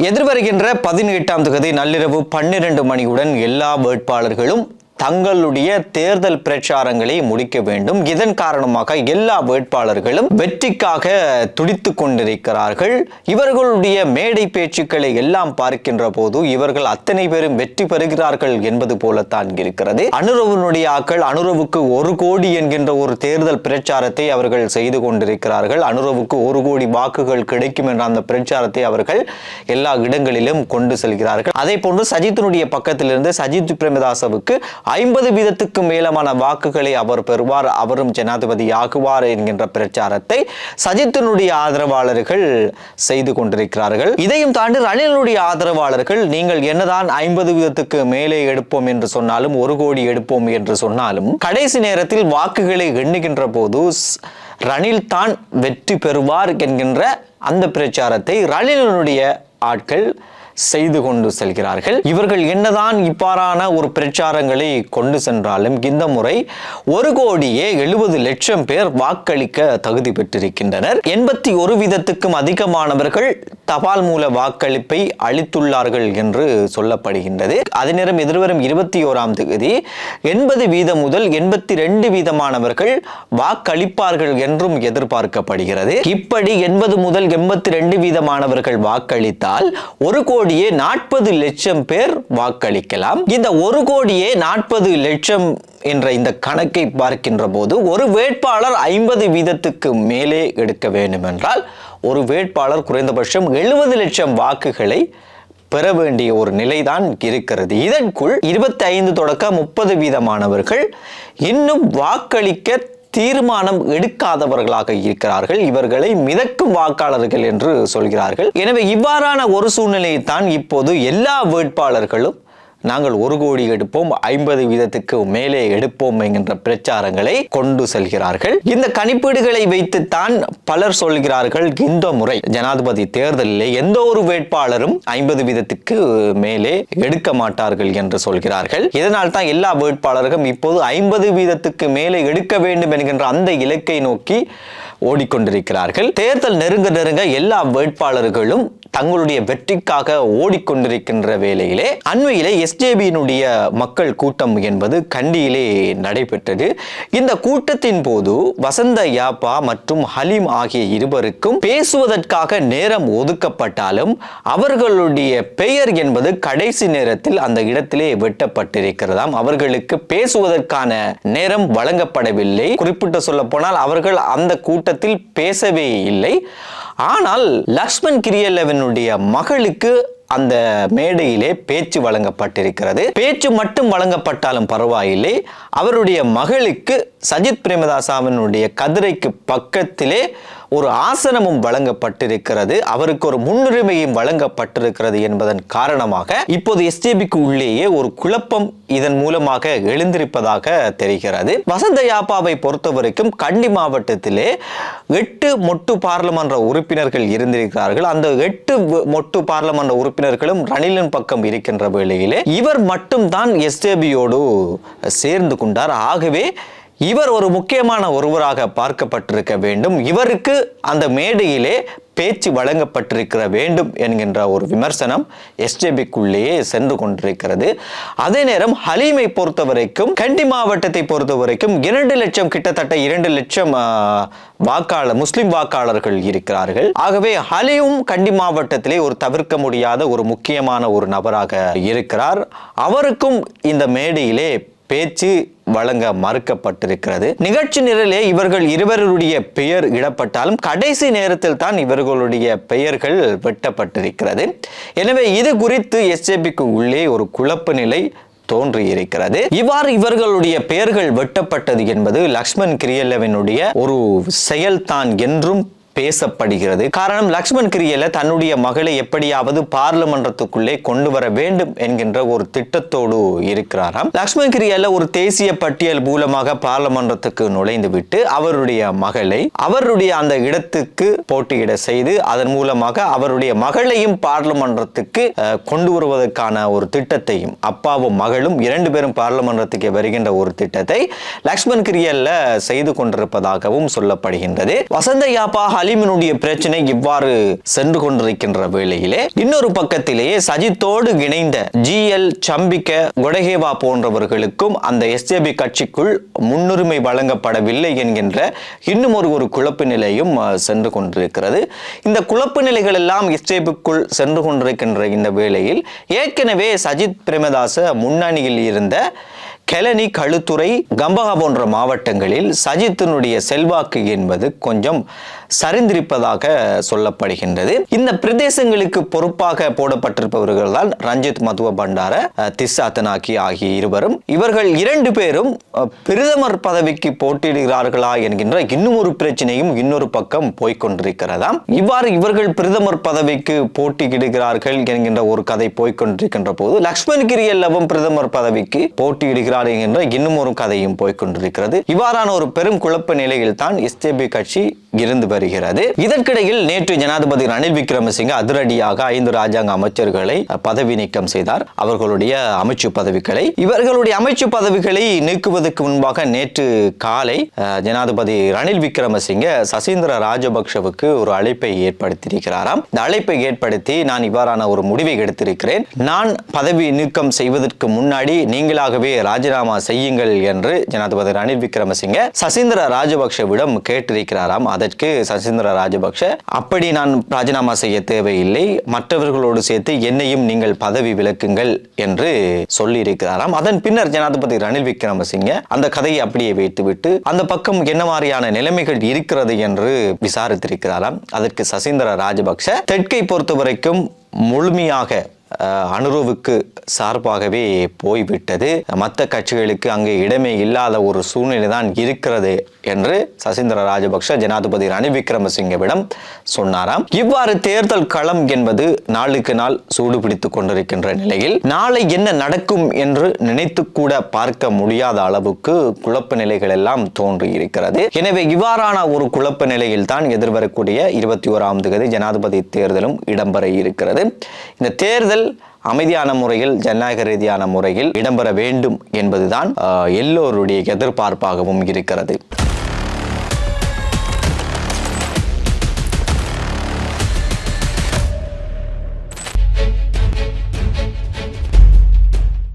எதிர்வருகின்ற பதினெட்டாம் தொகுதி நள்ளிரவு பன்னிரண்டு மணியுடன் எல்லா வேட்பாளர்களும் தங்களுடைய தேர்தல் பிரச்சாரங்களை முடிக்க வேண்டும். இதன் காரணமாக எல்லா வேட்பாளர்களும் வெற்றிக்காக துடித்துக் கொண்டிருக்கிறார்கள். இவர்களுடைய மேடை பேச்சுக்களை எல்லாம் பார்க்கின்ற போது இவர்கள் அத்தனை பேரும் வெற்றி பெறுகிறார்கள் என்பது போலத்தான் இருக்கிறது. அனுரவனுடைய ஆக்கள் அனுரவுக்கு ஒரு கோடி என்கின்ற ஒரு தேர்தல் பிரச்சாரத்தை அவர்கள் செய்து கொண்டிருக்கிறார்கள். அனுரவுக்கு ஒரு கோடி வாக்குகள் கிடைக்கும் என்ற அந்த பிரச்சாரத்தை அவர்கள் எல்லா இடங்களிலும் கொண்டு செல்கிறார்கள். அதே போன்று சஜித்தினுடைய பக்கத்திலிருந்து சஜித் பிரேமதாசவுக்கு ஐம்பது வீதத்துக்கு மேலமான வாக்குகளை அவர் பெறுவார். அவரும் ஜனாதிபதி ஆகுவார் என்கின்ற பிரச்சாரத்தை சஜித்தினுடைய ஆதரவாளர்கள் செய்து கொண்டிருக்கிறார்கள். இதையும் தாண்டி ரணிலுடைய ஆதரவாளர்கள் நீங்கள் என்னதான் ஐம்பது வீதத்துக்கு மேலே எடுப்போம் என்று சொன்னாலும் ஒரு கோடி எடுப்போம் என்று சொன்னாலும் கடைசி நேரத்தில் வாக்குகளை எண்ணுகின்ற போது ரணில் தான் வெற்றி பெறுவார் என்கின்ற அந்த பிரச்சாரத்தை ரணிலினுடைய ஆட்கள் செய்து கொண்டு செல்கிறார்கள். இவர்கள் என்னதான் இவ்வாறான ஒரு பிரச்சாரங்களை கொண்டு சென்றாலும் இந்த முறை ஒரு கோடியே எழுபது லட்சம் பேர் வாக்களிக்க தகுதி பெற்றிருக்கின்றனர். எண்பத்தி ஒரு வீதத்துக்கும் அதிகமானவர்கள் தபால் மூல வாக்களிப்பை அளித்துள்ளார்கள் என்று சொல்லப்படுகின்றது. அதே நேரம் எதிர்வரும் இருபத்தி ஓராம் தேதி எண்பது வீதம் முதல் எண்பத்தி ரெண்டு வீதமானவர்கள் வாக்களிப்பார்கள் என்றும் எதிர்பார்க்கப்படுகிறது. இப்படி எண்பது முதல் எண்பத்தி ரெண்டு வீதமானவர்கள் வாக்களித்தால் ஒரு கோடி கோடியே நாற்பது லட்சம் பேர் வாக்களிக்கலாம். இந்த ஒரு கோடியே நாற்பது லட்சம் என்ற இந்த கணக்கை பார்க்கின்ற போது ஒரு வேட்பாளர் ஐம்பது வீதத்துக்கு மேலே எடுக்க வேண்டும் என்றால் ஒரு வேட்பாளர் குறைந்தபட்சம் எழுபது லட்சம் வாக்குகளை பெற வேண்டிய ஒரு நிலைதான் இருக்கிறது. இதற்குள் இருபத்தி ஐந்து தொடக்க முப்பது வீதமானவர்கள் இன்னும் வாக்களிக்க தீர்மானம் எடுக்காதவர்களாக இருக்கிறார்கள். இவர்களை மிதக்கும் வாக்காளர்கள் என்று சொல்கிறார்கள். எனவே இவ்வாறான ஒரு சூழ்நிலையை தான் இப்போது எல்லா வேட்பாளர்களும் நாங்கள் ஒரு கோடி எடுப்போம் ஐம்பது வீதத்துக்கு மேலே எடுப்போம் என்கின்ற பிரச்சாரங்களை கொண்டு செல்கிறார்கள். இந்த கணிப்பீடுகளை வைத்துத்தான் பலர் சொல்கிறார்கள் இந்த முறை ஜனாதிபதி தேர்தலில் எந்த ஒரு வேட்பாளரும் ஐம்பது வீதத்துக்கு மேலே எடுக்க மாட்டார்கள் என்று சொல்கிறார்கள். இதனால் தான் எல்லா வேட்பாளர்களும் இப்போது ஐம்பது வீதத்துக்கு மேலே எடுக்க வேண்டும் என்கின்ற அந்த இலக்கை நோக்கி ஓடிக்கொண்டிருக்கிறார்கள். தேர்தல் நெருங்க நெருங்க எல்லா வேட்பாளர்களும் தங்களுடைய வெற்றிக்காக ஓடிக்கொண்டிருக்கின்ற வேளையிலே அண்மையிலே எஸ்ஜேபியினுடைய மக்கள் கூட்டம் என்பது கண்டியிலே நடைபெற்றது. இந்த கூட்டத்தின் போது வசந்த யாப்பா மற்றும் ஹலீம் ஆகிய இருவருக்கும் பேசுவதற்காக நேரம் ஒதுக்கப்பட்டாலும் அவர்களுடைய பெயர் என்பது கடைசி நேரத்தில் அந்த இடத்திலே வெட்டப்பட்டிருக்கிறதாம். அவர்களுக்கு பேசுவதற்கான நேரம் வழங்கப்படவில்லை. குறிப்பிட்டு சொல்ல போனால் அவர்கள் அந்த கூட்டத்தில் பேசவே இல்லை. ஆனால் லக்ஷ்மண் கிரியல்லவனுடைய மகளுக்கு அந்த மேடையிலே பேச்சு வழங்கப்பட்டிருக்கிறது. பேச்சு மட்டும் வழங்கப்பட்டாலும் பரவாயில்லை. அவருடைய மகளுக்கு சஜித் பிரேமதாசாவினுடைய கதிரைக்கு பக்கத்திலே ஒரு ஆசனமும் வழங்கப்பட்டிருக்கிறது. அவருக்கு ஒரு முன்னுரிமையும் வழங்கப்பட்டிருக்கிறது என்பதன் காரணமாக இப்போது எஸ்டிபிக்கு உள்ளேயே ஒரு குழப்பம் இதன் மூலமாக எழுந்திருப்பதாக தெரிகிறது. வசந்த யாப்பாவை பொறுத்தவரைக்கும் கண்டி மாவட்டத்திலே எட்டு மொட்டு பாராளுமன்ற உறுப்பினர்கள் இருந்திருக்கிறார்கள். அந்த எட்டு மொட்டு பாராளுமன்ற உறுப்பினர்களும் ரணிலின் பக்கம் இருக்கின்ற வேளையிலே இவர் மட்டும்தான் எஸ்டேபியோடு சேர்ந்து கொண்டார். ஆகவே இவர் ஒரு முக்கியமான ஒருவராக பார்க்கப்பட்டிருக்க வேண்டும். இவருக்கு அந்த மேடையிலே பேச்சு வழங்கப்பட்டிருக்கிற வேண்டும் என்கின்ற ஒரு விமர்சனம் எஸ்ஜேபிக்குள்ளேயே சென்று கொண்டிருக்கிறது. அதே நேரம் ஹலீமை பொறுத்த வரைக்கும் கண்டி மாவட்டத்தை பொறுத்த வரைக்கும் இரண்டு லட்சம் கிட்டத்தட்ட இரண்டு லட்சம் வாக்காளர் முஸ்லிம் வாக்காளர்கள் இருக்கிறார்கள். ஆகவே ஹலீம் கண்டி மாவட்டத்திலே ஒரு தவிர்க்க முடியாத ஒரு முக்கியமான ஒரு நபராக இருக்கிறார். அவருக்கும் இந்த மேடையிலே பேச்சு வழங்க மறுக்கப்பட்டிருக்கிறது. நிகழ்ச்சி நிரலே இவர்கள் இருவருடைய பெயர் இடப்பட்டாலும் கடைசி நேரத்தில் தான் இவர்களுடைய பெயர்கள் வெட்டப்பட்டிருக்கிறது. எனவே இது குறித்து எஸ்ஜேபிக்கு உள்ளே ஒரு குழப்ப நிலை தோன்றியிருக்கிறது. இவ்வாறு இவர்களுடைய பெயர்கள் வெட்டப்பட்டது என்பது லக்ஷ்மண் கிரியல்லவனுடைய ஒரு செயல்தான் என்றும் பேசப்படுகிறது. காரணம் லக்ஷ்மண் கிரியல தன்னுடைய மகளை எப்படியாவது பார்லிமன்றத்துக்குள்ளே கொண்டு வர வேண்டும் என்கின்ற ஒரு திட்டத்தோடு இருக்கிறாராம். லக்ஷ்மண் கிரியல ஒரு தேசிய பட்டியல் மூலமாக பார்லிமன்றத்துக்கு நுழைந்து விட்டு அவருடைய மகளை அவருடைய அந்த இடத்துக்கு போட்டியிட செய்து அதன் மூலமாக அவருடைய மகளையும் பார்லிமன்றத்துக்கு கொண்டு வருவதற்கான ஒரு திட்டத்தையும் அப்பாவும் மகளும் இரண்டு பேரும் பார்லிமன்றத்துக்கு வருகின்ற ஒரு திட்டத்தை லக்ஷ்மண் கிரியல்ல செய்து கொண்டிருப்பதாகவும் சொல்லப்படுகின்றது. வசந்த யாப்பாக அலிமினுடைய பிரச்சனை இவ்வாறு சென்று கொண்டிருக்கின்ற வேளையிலே இன்னொரு பக்கத்திலேயே சஜித்தோடு இணைந்த ஜி எல் சம்பிக்க கொடகேவா போன்றவர்களுக்கும் அந்த எஸ்ஜேபி கட்சிக்குள் முன்னுரிமை வழங்கப்படவில்லை என்கின்ற இன்னும் ஒரு ஒரு குழப்பு நிலையும் சென்று கொண்டிருக்கிறது. இந்த குழப்பு நிலைகள் எல்லாம் எஸ்ஜேபிக்குள் சென்று கொண்டிருக்கின்ற இந்த வேளையில் ஏற்கனவே சஜித் பிரேமதாச முன்னணியில் இருந்த கெலனி கழுத்துறை கம்பகா போன்ற மாவட்டங்களில் சஜித்தினுடைய செல்வாக்கு என்பது கொஞ்சம் சரிந்திருப்பதாக சொல்லப்படுகின்றது. இந்த பிரதேசங்களுக்கு பொறுப்பாக போடப்பட்டிருப்பவர்கள் தான் ரஞ்சித் மதுவ பண்டார அஹ், திஸ்ஸா தனாக்கி ஆகிய இருவரும். இவர்கள் இரண்டு பேரும் பிரதமர் பதவிக்கு போட்டியிடுகிறார்களா என்கின்ற இன்னும் ஒரு பிரச்சனையும் இன்னொரு பக்கம் போய்கொண்டிருக்கிறதாம் இவ்வாறு இவர்கள் பிரதமர் பதவிக்கு போட்டியிடுகிறார்கள் என்கின்ற ஒரு கதை போய்க்கொண்டிருக்கின்ற போது லக்ஷ்மண் கிரியல்லவும் பிரதமர் பதவிக்கு போட்டியிடுகிறார் என்ற இன்னும் ஒரு கதையும் போய்க்கொண்டிருக்கிறது இவ்வாறான ஒரு பெரும் குழப்ப நிலையில் தான் எஸ்ஜேபி கட்சி இருந்து வருகிறது. இதற்கிடையில் நேற்று ஜனாதிபதி ரணில் விக்ரமசிங்க அதிரடியாக ஐந்து ராஜாங்க அமைச்சர்களை பதவி நீக்கம் செய்தார். அவர்களுடைய அமைச்சு பதவிகளை. இவர்களுடைய அமைச்சு பதவிகளை நீக்குவதற்கு முன்பாக நேற்று காலை ஜனாதிபதி ரணில் விக்ரமசிங்க சசீந்திர ராஜபக்ஷவுக்கு ஒரு அழைப்பை ஏற்படுத்தியிருக்கிறாராம். இந்த அழைப்பை ஏற்படுத்தி நான் இவ்வாறான ஒரு முடிவை எடுத்திருக்கிறேன். நான் பதவி நீக்கம் செய்வதற்கு முன்னாடி நீங்களாகவே ராஜினாமா செய்யுங்கள் என்று ஜனாதிபதி ரணில் விக்ரமசிங்க சசீந்திர ராஜபக்ஷவிடம் கேட்டிருக்கிறாராம். அதற்கு சசீந்திர ராஜபக்ஷ அப்படி நான் ராஜினாமா செய்ய தேவையில்லை. மற்றவர்களோடு சேர்த்து என்னையும் நீங்கள் பதவி விலக்குங்கள் என்று சொல்லியிருக்கிறாராம். அதன் பின்னர் ஜனாதிபதி ரணில் விக்ரமசிங்க அந்த கதையை அப்படியே வைத்துவிட்டு அந்த பக்கம் என்ன மாதிரியான நிலைமைகள் இருக்கிறது? என்று விசாரித்திருக்கிறாராம். அதற்கு சசீந்திர ராஜபக்ஷ தெற்கை பொறுத்த வரைக்கும் முழுமையாக அனுருவுக்கு சார்பாகவே போய்விட்டது. மற்ற கட்சிகளுக்கு அங்கே இடமே இல்லாத ஒரு சூழ்நிலை தான் இருக்கிறது என்று சசீந்திர ராஜபக்ஷ ஜனாதிபதி ரணில் விக்ரமசிங்கவிடம் சொன்னாராம். இவ்வாறு தேர்தல் களம் என்பது நாளுக்கு நாள் சூடுபிடித்துக் கொண்டிருக்கின்ற நிலையில் நாளை என்ன நடக்கும் என்று நினைத்து கூட பார்க்க முடியாத அளவுக்கு குழப்ப நிலைகள் எல்லாம் தோன்றி இருக்கிறது. எனவே இவ்வாறான ஒரு குழப்ப நிலையில் தான் எதிர்வரக்கூடிய இருபத்தி ஓராம் தேதி ஜனாதிபதி தேர்தலும் இடம்பெற இருக்கிறது. இந்த தேர்தல் அமைதியான முறையில் ஜனநாயக ரீதியான முறையில் இடம்பெற வேண்டும் என்பதுதான் எல்லோருடைய எதிர்பார்ப்பாகவும் இருக்கிறது.